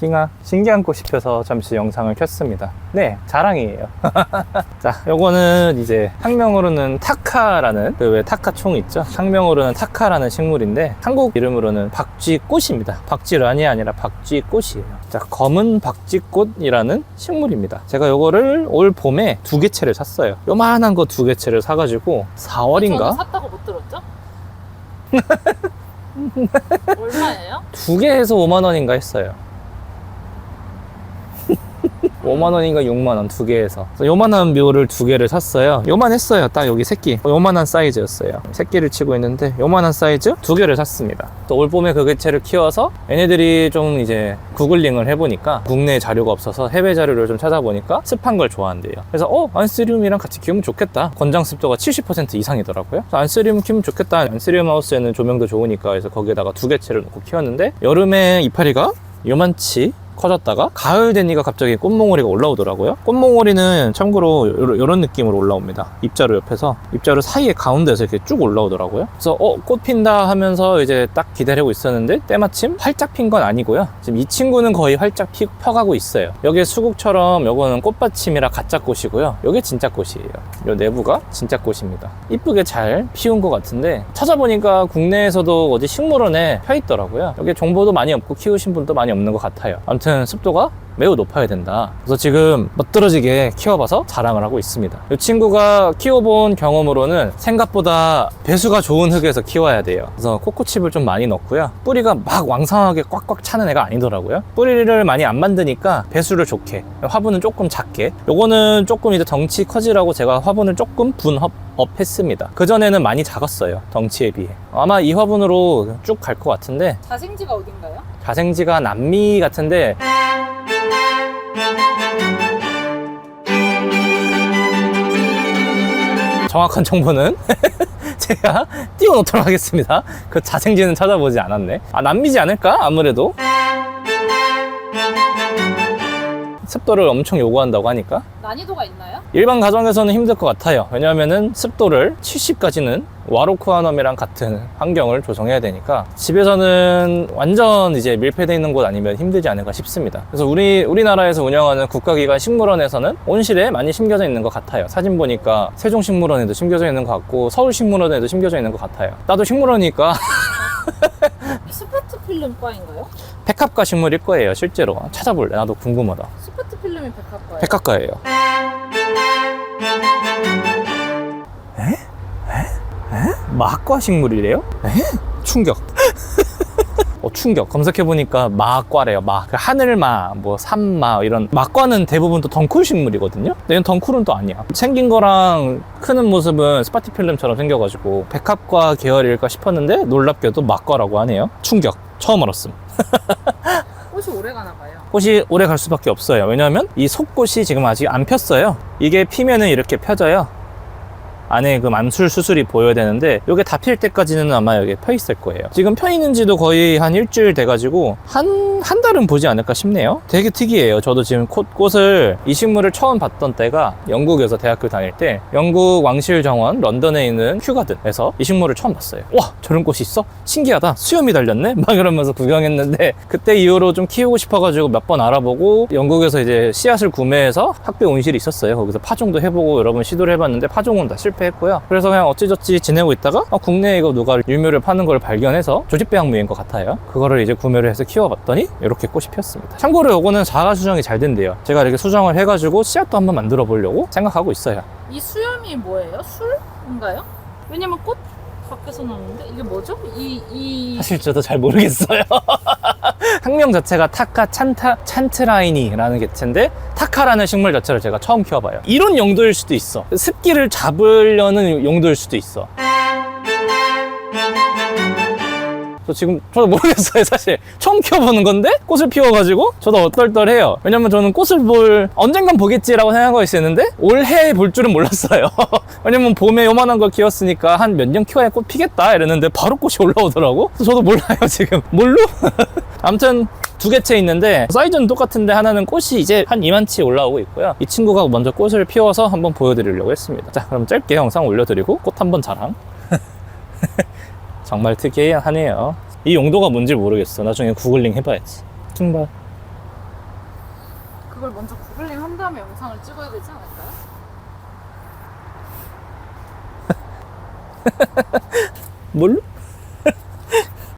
킹아 신기한 꽃이 펴서 잠시 영상을 켰습니다. 네 자랑이에요. 자 요거는 이제 학명으로는 타카라는 그 왜 타카 총 있죠? 학명으로는 타카라는 식물인데 한국 이름으로는 박쥐꽃입니다. 박쥐란이 아니라 박쥐꽃이에요. 자 검은 박쥐꽃이라는 식물입니다. 제가 요거를 올 봄에 두 개체를 샀어요. 요만한 거 두 개체를 사가지고 저는 4월인가? 샀다고 못 들었죠? 얼마예요? 두 개에서 5만 원인가 했어요. 5만 원인가 6만 원 두 개에서 요만한 묘를 두 개를 샀어요. 요만했어요. 딱 여기 새끼. 요만한 사이즈였어요. 새끼를 치고 있는데 요만한 사이즈 두 개를 샀습니다. 또 올 봄에 그 개체를 키워서 얘네들이 좀 이제 구글링을 해보니까 국내 자료가 없어서 해외 자료를 좀 찾아보니까 습한 걸 좋아한대요. 그래서 어 안스리움이랑 같이 키우면 좋겠다. 건장 습도가 70% 이상이더라고요. 안스리움 키우면 좋겠다. 안스리움 하우스에는 조명도 좋으니까 그래서 거기에다가 두 개체를 놓고 키웠는데 여름에 이파리가 요만치 커졌다가 가을 되니까 갑자기 꽃몽오리가 올라오더라고요. 꽃몽오리는 참고로 이런 느낌으로 올라옵니다. 입자루 옆에서 입자루 사이에 가운데서 이렇게 쭉 올라오더라고요. 그래서 어 꽃 핀다 하면서 이제 딱 기다리고 있었는데 때마침 활짝 핀 건 아니고요. 지금 이 친구는 거의 활짝 피, 펴가고 있어요. 여기 수국처럼 요거는 꽃받침이라 가짜 꽃이고요. 요게 진짜 꽃이에요. 요 내부가 진짜 꽃입니다. 이쁘게 잘 피운 것 같은데 찾아보니까 국내에서도 어디 식물원에 펴 있더라고요. 여기 정보도 많이 없고 키우신 분도 많이 없는 것 같아요. 아무튼 습도가 매우 높아야 된다. 그래서 지금 멋들어지게 키워봐서 자랑을 하고 있습니다. 이 친구가 키워본 경험으로는 생각보다 배수가 좋은 흙에서 키워야 돼요. 그래서 코코칩을 좀 많이 넣고요. 뿌리가 막 왕성하게 꽉꽉 차는 애가 아니더라고요. 뿌리를 많이 안 만드니까 배수를 좋게, 화분은 조금 작게. 요거는 조금 이제 덩치 커지라고 제가 화분을 조금 분업 했습니다. 그전에는 많이 작았어요. 덩치에 비해. 아마 이 화분으로 쭉 갈 것 같은데 자생지가 어딘가요? 자생지가 남미 같은데 정확한 정보는 제가 띄워놓도록 하겠습니다. 그 자생지는 찾아보지 않았네. 아, 남미지 않을까? 아무래도. 습도를 엄청 요구한다고 하니까 난이도가 있나요? 일반 가정에서는 힘들 것 같아요. 왜냐하면은 습도를 70까지는 와로크아넘이랑 같은 환경을 조성해야 되니까 집에서는 완전 이제 밀폐되어 있는 곳 아니면 힘들지 않을까 싶습니다. 그래서 우리 우리나라에서 운영하는 국가기관 식물원에서는 온실에 많이 심겨져 있는 것 같아요. 사진 보니까 세종식물원에도 심겨져 있는 것 같고 서울식물원에도 심겨져 있는 것 같아요. 나도 식물원이니까 스파트 필름 과인가요? 백합과 식물일 거예요. 실제로 찾아볼래. 나도 궁금하다. 스파트 필름이 백합과예요. 백합과예요. 마학과 식물이래요? 에? 충격. 어, 충격. 검색해보니까 마과래요, 마. 그 하늘마, 뭐, 산마, 이런. 마과는 대부분 또 덩쿨 식물이거든요? 근데 얘는 덩쿨은 또 아니야. 생긴 거랑 크는 모습은 스파티필름처럼 생겨가지고, 백합과 계열일까 싶었는데, 놀랍게도 마과라고 하네요. 충격. 처음 알았음. 꽃이 오래 가나 봐요. 꽃이 오래 갈 수밖에 없어요. 왜냐하면 이 속꽃이 지금 아직 안 폈어요. 이게 피면은 이렇게 펴져요. 안에 그 만술 수술이 보여야 되는데 이게 다 필 때까지는 아마 여기 펴 있을 거예요. 지금 펴 있는지도 거의 한 일주일 돼가지고 한 한 달은 보지 않을까 싶네요. 되게 특이해요. 저도 지금 꽃, 꽃을 이 식물을 처음 봤던 때가 영국에서 대학교 다닐 때 영국 왕실 정원 런던에 있는 큐가든에서 이 식물을 처음 봤어요. 와 저런 꽃이 있어? 신기하다. 수염이 달렸네? 막 이러면서 구경했는데 그때 이후로 좀 키우고 싶어가지고 몇 번 알아보고 영국에서 이제 씨앗을 구매해서 학교 온실이 있었어요. 거기서 파종도 해보고 여러 번 시도를 해봤는데 파종은 다 실패 했고요. 그래서 그냥 어찌저찌 지내고 있다가 아, 국내에 이거 누가 유묘를 파는 걸 발견해서 조직배양무인 것 같아요. 그거를 이제 구매를 해서 키워봤더니 이렇게 꽃이 피었습니다. 참고로 이거는 자가 수정이 잘 된대요. 제가 이렇게 수정을 해가지고 씨앗도 한번 만들어 보려고 생각하고 있어요. 이 수염이 뭐예요? 술인가요? 왜냐면 꽃 밖에서 나오는데 이게 뭐죠? 이 이 사실 저도 잘 모르겠어요. 학명 자체가 타카 찬타 찬트라이니라는 개체인데 타카라는 식물 자체를 제가 처음 키워봐요. 이런 용도일 수도 있어. 습기를 잡으려는 용도일 수도 있어. 저 지금 저도 모르겠어요 사실 처음 키워보는 건데 꽃을 피워가지고 저도 어떨떨해요 왜냐면 저는 꽃을 볼 언젠간 보겠지라고 생각하고 있었는데 올해 볼 줄은 몰랐어요 왜냐면 봄에 요만한 걸 키웠으니까 한 몇 년 키워야 꽃 피겠다 이랬는데 바로 꽃이 올라오더라고 저도 몰라요 지금 뭘로? 아무튼 두 개체 있는데 사이즈는 똑같은데 하나는 꽃이 이제 한 이만치 올라오고 있고요 이 친구가 먼저 꽃을 피워서 한번 보여드리려고 했습니다 자 그럼 짧게 영상 올려드리고 꽃 한번 자랑 정말 특이하네요. 이 용도가 뭔지 모르겠어. 나중에 구글링 해봐야지. 킹발. 그걸 먼저 구글링 한 다음에 영상을 찍어야 되지 않을까요? 뭘로?